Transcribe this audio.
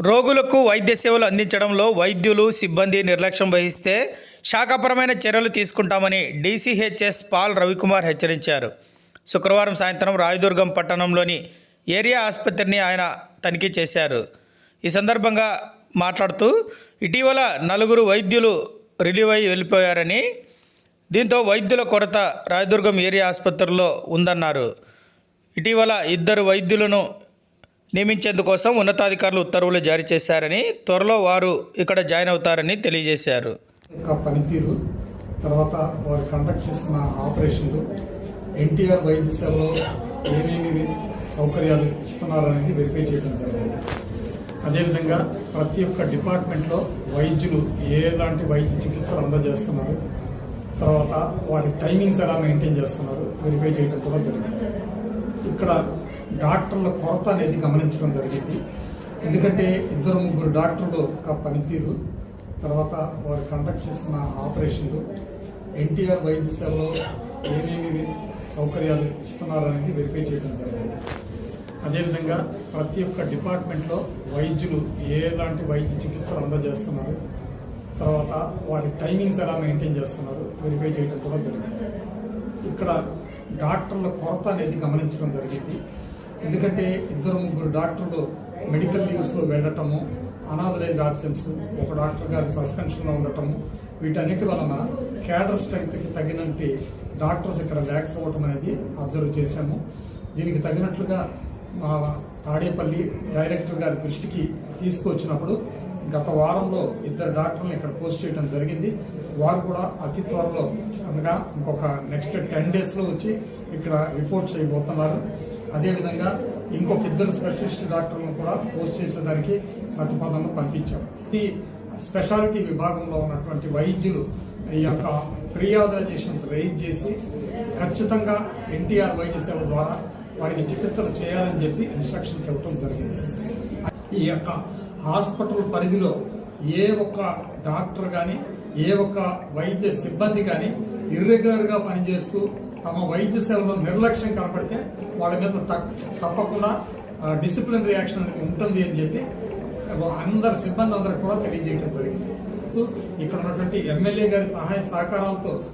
రోగులకు వైద్య సేవలు అందించడంలో వైద్యులు సిబ్బంది నిర్లక్ష్యం వహిస్తే శాఖపరమైన చర్యలు తీసుకుంటామని డీసీహెచ్ఎస్ పాల్ రవికుమార్ హెచ్చరించారు. శుక్రవారం సాయంత్రం రాయదుర్గం పట్టణంలోని ఏరియా ఆసుపత్రిని ఆయన తనిఖీ చేశారు. ఈ సందర్భంగా మాట్లాడుతూ ఇటీవల నలుగురు వైద్యులు రిలీవ్ అయి వెళ్ళిపోయారని దీంతో వైద్యుల కొరత రాయదుర్గం ఏరియా ఆసుపత్రిలో ఉందన్నారు. ఇటీవల ఇద్దరు వైద్యులను నియమించేందుకోసం ఉన్నతాధికారులు ఉత్తర్వులు జారీ చేశారని త్వరలో వారు ఇక్కడ జాయిన్ అవుతారని తెలియజేశారు. పనితీరు తర్వాత వారు కండక్ట్ చేసిన ఆపరేషన్లు ఎన్టీఆర్ వైద్యశాలలో ఏమేమి సౌకర్యాలు ఇస్తున్నారనేది వెరిఫై చేయడం జరిగింది. అదేవిధంగా ప్రతి ఒక్క డిపార్ట్మెంట్లో వైద్యులు ఎలాంటి వైద్య చికిత్సలు అందజేస్తున్నారు తర్వాత వారి టైమింగ్స్ ఎలా మెయింటైన్ చేస్తున్నారు వెరిఫై చేయడం కూడా జరిగింది. ఇక్కడ డాక్టర్ల కొరత అనేది గమనించడం జరిగింది. ఎందుకంటే ఇద్దరు ముగ్గురు డాక్టర్లు ఒక పనితీరు తర్వాత వారు కండక్ట్ చేసిన ఆపరేషన్లు ఎన్టీఆర్ వైద్యశాలలో ఏమేమి సౌకర్యాలు ఇస్తున్నారనేది వెరిఫై చేయడం జరిగింది. అదేవిధంగా ప్రతి ఒక్క డిపార్ట్మెంట్లో వైద్యులు ఎలాంటి వైద్య చికిత్సలు అందజేస్తున్నారు తర్వాత వారి టైమింగ్స్ ఎలా మెయింటైన్ చేస్తున్నారు వెరిఫై చేయడం కూడా జరిగింది. ఇక్కడ డాక్టర్ల కొరత అనేది గమనించడం జరిగింది. ఎందుకంటే ఇద్దరు ముగ్గురు డాక్టర్లు మెడికల్ లీవ్స్లో వెళ్ళటము అనాథరైజ్ ఆబ్సెన్స్ ఒక డాక్టర్ గారు సస్పెన్షన్లో ఉండటము వీటన్నిటి వలన క్యాడర్ స్ట్రెంగ్త్కి తగినట్టు డాక్టర్స్ ఇక్కడ లేకపోవటం అనేది అబ్జర్వ్ చేశాము. దీనికి తగినట్లుగా మా తాడేపల్లి డైరెక్టర్ గారి దృష్టికి తీసుకొచ్చినప్పుడు గత వారంలో ఇద్దరు డాక్టర్లను ఇక్కడ పోస్ట్ చేయడం జరిగింది. వారు కూడా అతి త్వరలో అనగా ఇంకొక నెక్స్ట్ టెన్ డేస్లో వచ్చి ఇక్కడ రిపోర్ట్ చేయబోతున్నారు. అదేవిధంగా ఇంకొక ఇద్దరు స్పెషలిస్ట్ డాక్టర్లను కూడా పోస్ట్ చేసేదానికి ప్రతిపాదనలు పంపించాం. ఈ స్పెషాలిటీ విభాగంలో ఉన్నటువంటి వైద్యులు ఈ యొక్క ప్రియాదైజేషన్స్ రైజ్ చేసి ఖచ్చితంగా ఎన్టీఆర్ వైద్య సేవ ద్వారా వారికి చికిత్సలు చేయాలని చెప్పి ఇన్స్ట్రక్షన్స్ ఇవ్వటం జరిగింది. ఈ యొక్క హాస్పిటల్ పరిధిలో ఏ ఒక్క డాక్టర్ కానీ ఏ ఒక్క వైద్య సిబ్బంది కానీ ఇర్రెగ్యులర్గా పనిచేస్తూ తమ వైద్య సేవలో నిర్లక్ష్యం కనపడితే వాళ్ళ మీద తప్పకుండా డిసిప్లిన్ రియాక్షన్ అనేది ఉంటుంది అని చెప్పి అందరి సిబ్బంది అందరికి కూడా తెలియజేయడం జరిగింది. ఇక్కడ ఉన్నటువంటి ఎమ్మెల్యే గారి సహాయ సహకారాలతో